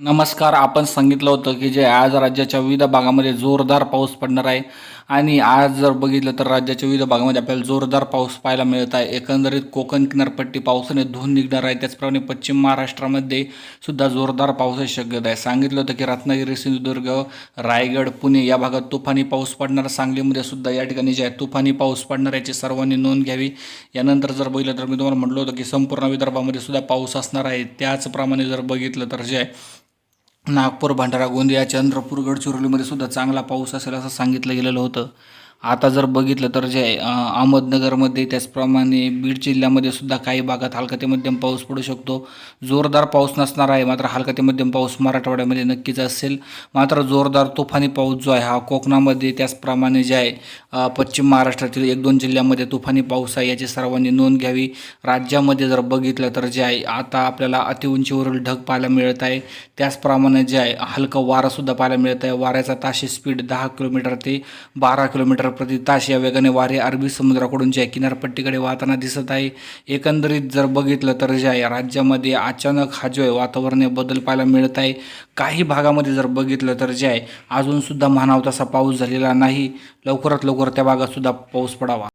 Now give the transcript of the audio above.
नमस्कार आपण सांगितलं होतं की जे आज राज्याच्या विविध भागामध्ये जोरदार पाऊस पडणार आहे. आणि आज जर बघितलं तर राज्याच्या विविध भागामध्ये आपल्याला जोरदार पाऊस पाहायला मिळत आहे. एकंदरीत कोकण किनारपट्टी पावसाने धुवून निघणार आहे. त्याचप्रमाणे पश्चिम महाराष्ट्रामध्ये सुद्धा जोरदार पावसाची शक्यता आहे. सांगितलं होतं की रत्नागिरी सिंधुदुर्ग रायगड पुणे या भागात तुफानी पाऊस पडणार. सांगलीमध्ये सुद्धा या ठिकाणी जे आहे तुफानी पाऊस पडणार याची सर्वांनी नोंद घ्यावी. यानंतर जर बघितलं तर मी तुम्हाला म्हटलं होतं की संपूर्ण विदर्भामध्ये सुद्धा पाऊस असणार आहे. त्याचप्रमाणे जर बघितलं तर जे आहे नागपूर भंडारा गोंदिया चंद्रपूर गडचिरोलीमध्ये सुद्धा चांगला पाऊस असेल असं सांगितलं गेलेलं होतं. आता जर बघितलं तर जे आहे, अहमदनगरमध्ये त्याचप्रमाणे बीड जिल्ह्यामध्ये सुद्धा काही भागात हलका ते मध्यम पाऊस पडू शकतो. जोरदार पाऊस नसणार आहे मात्र हलका ते मध्यम पाऊस मराठवाड्यामध्ये नक्कीच असेल. मात्र जोरदार तुफानी पाऊस जो आहे हा कोकणामध्ये त्याचप्रमाणे जे आहे पश्चिम महाराष्ट्रातील एक दोन जिल्ह्यामध्ये तुफानी पाऊस आहे याची सर्वांनी नोंद घ्यावी. राज्यामध्ये जर बघितलं तर जे आहे आता आपल्याला अतिउंचीवरील ढग पाहायला मिळत आहे. त्याचप्रमाणे जे आहे हलकं वारंसुद्धा पाहायला मिळत आहे. वाऱ्याचा ताशी स्पीड दहा किलोमीटर ते बारा किलोमीटर प्रति तास या वेगाने वारे अरबी समुद्राकडून जे आहे किनारपट्टीकडे वाहताना दिसत आहे एकंदरीत जर बघितलं तर जे आहे राज्यामध्ये अचानक हा जो आहे वातावरणीय बदल पाहायला मिळत आहे काही भागामध्ये जर बघितलं तर जे आहे अजूनसुद्धा म्हणावं तसा पाऊस झालेला नाही. लवकरात लवकर त्या भागात सुद्धा पाऊस पडावा.